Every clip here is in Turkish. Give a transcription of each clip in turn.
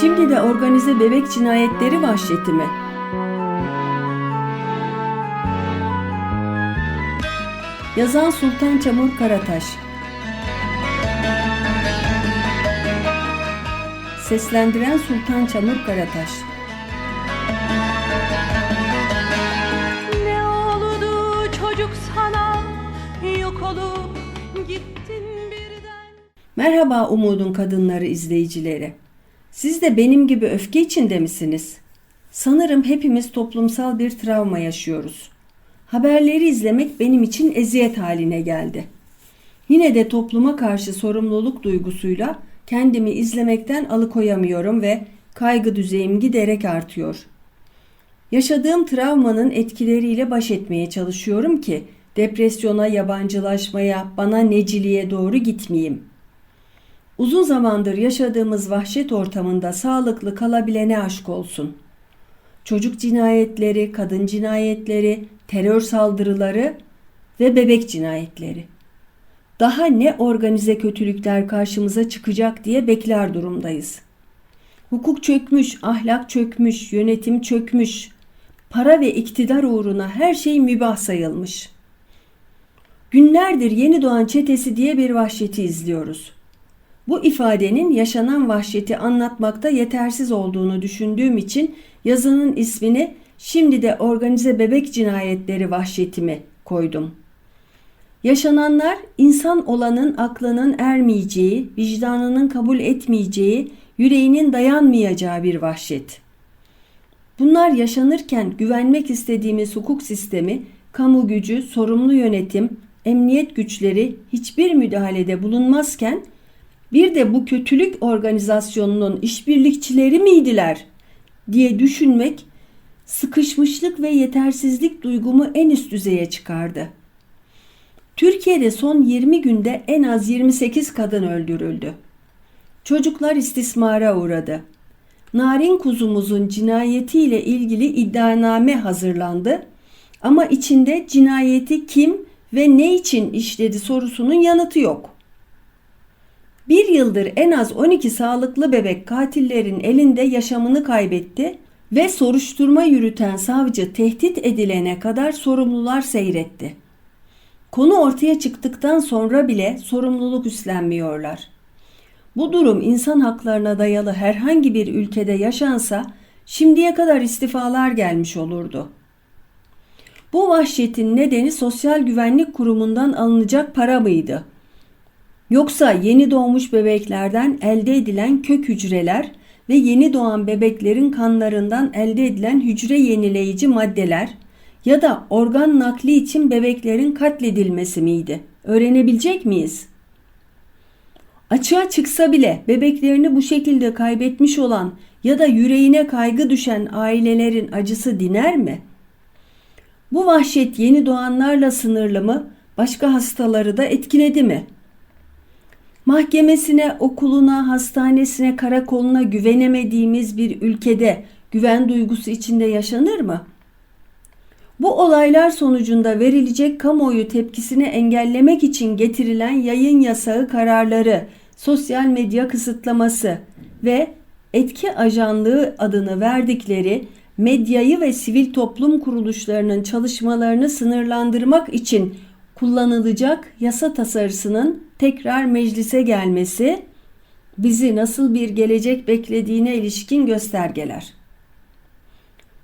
Şimdi de organize bebek cinayetleri vahşeti mi? Yazan Sultan Çamur Karataş Seslendiren Sultan Çamur Karataş Ne oldu çocuk sana yok olup gittin birden Merhaba Umudun Kadınları izleyicileri. Siz de benim gibi öfke içinde misiniz? Sanırım hepimiz toplumsal bir travma yaşıyoruz. Haberleri izlemek benim için eziyet haline geldi. Yine de topluma karşı sorumluluk duygusuyla kendimi izlemekten alıkoyamıyorum ve kaygı düzeyim giderek artıyor. Yaşadığım travmanın etkileriyle baş etmeye çalışıyorum ki depresyona, yabancılaşmaya, bana neciliğe doğru gitmeyeyim. Uzun zamandır yaşadığımız vahşet ortamında sağlıklı kalabilene aşk olsun. Çocuk cinayetleri, kadın cinayetleri, terör saldırıları ve bebek cinayetleri. Daha ne organize kötülükler karşımıza çıkacak diye bekler durumdayız. Hukuk çökmüş, ahlak çökmüş, yönetim çökmüş. Para ve iktidar uğruna her şey mübah sayılmış. Günlerdir yeni doğan çetesi diye bir vahşeti izliyoruz. Bu ifadenin yaşanan vahşeti anlatmakta yetersiz olduğunu düşündüğüm için yazının ismini şimdi de organize bebek cinayetleri vahşetimi koydum. Yaşananlar insan olanın aklının ermeyeceği, vicdanının kabul etmeyeceği, yüreğinin dayanmayacağı bir vahşet. Bunlar yaşanırken güvenmek istediğimiz hukuk sistemi, kamu gücü, sorumlu yönetim, emniyet güçleri hiçbir müdahalede bulunmazken bir de bu kötülük organizasyonunun işbirlikçileri miydiler diye düşünmek sıkışmışlık ve yetersizlik duygumu en üst düzeye çıkardı. Türkiye'de son 20 günde en az 28 kadın öldürüldü. Çocuklar istismara uğradı. Narin kuzumuzun cinayetiyle ilgili iddianame hazırlandı ama içinde cinayeti kim ve ne için işledi sorusunun yanıtı yok. Bir yıldır en az 12 sağlıklı bebek katillerin elinde yaşamını kaybetti ve soruşturma yürüten savcı tehdit edilene kadar sorumlular seyretti. Konu ortaya çıktıktan sonra bile sorumluluk üstlenmiyorlar. Bu durum insan haklarına dayalı herhangi bir ülkede yaşansa şimdiye kadar istifalar gelmiş olurdu. Bu vahşetin nedeni Sosyal Güvenlik Kurumu'ndan alınacak para mıydı? Yoksa yeni doğmuş bebeklerden elde edilen kök hücreler ve yeni doğan bebeklerin kanlarından elde edilen hücre yenileyici maddeler ya da organ nakli için bebeklerin katledilmesi miydi? Öğrenebilecek miyiz? Açığa çıksa bile bebeklerini bu şekilde kaybetmiş olan ya da yüreğine kaygı düşen ailelerin acısı diner mi? Bu vahşet yeni doğanlarla sınırlı mı? Başka hastaları da etkiledi mi?'' Mahkemesine, okuluna, hastanesine, karakoluna güvenemediğimiz bir ülkede güven duygusu içinde yaşanır mı? Bu olaylar sonucunda verilecek kamuoyu tepkisini engellemek için getirilen yayın yasağı kararları, sosyal medya kısıtlaması ve etki ajanlığı adını verdikleri medyayı ve sivil toplum kuruluşlarının çalışmalarını sınırlandırmak için kullanılacak yasa tasarısının tekrar meclise gelmesi bizi nasıl bir gelecek beklediğine ilişkin göstergeler.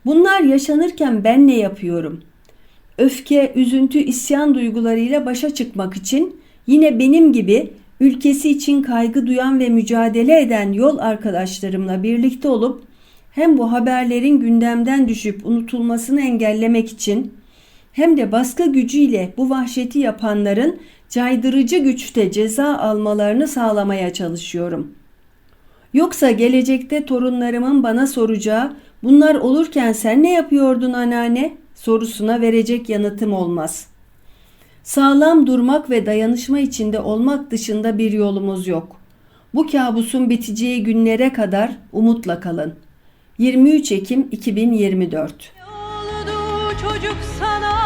Bunlar yaşanırken ben ne yapıyorum? Öfke, üzüntü, isyan duygularıyla başa çıkmak için yine benim gibi ülkesi için kaygı duyan ve mücadele eden yol arkadaşlarımla birlikte olup hem bu haberlerin gündemden düşüp unutulmasını engellemek için hem de baskı gücüyle bu vahşeti yapanların caydırıcı güçte ceza almalarını sağlamaya çalışıyorum. Yoksa gelecekte torunlarımın bana soracağı bunlar olurken sen ne yapıyordun anneanne sorusuna verecek yanıtım olmaz. Sağlam durmak ve dayanışma içinde olmak dışında bir yolumuz yok. Bu kabusun biteceği günlere kadar umutla kalın. 23 Ekim 2024 Ne oldu çocuk sana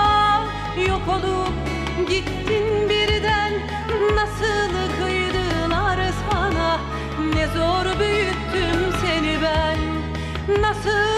Yok olup gittin birden. Nasıl kıydılar sana Ne zor büyüttüm seni ben. Nasıl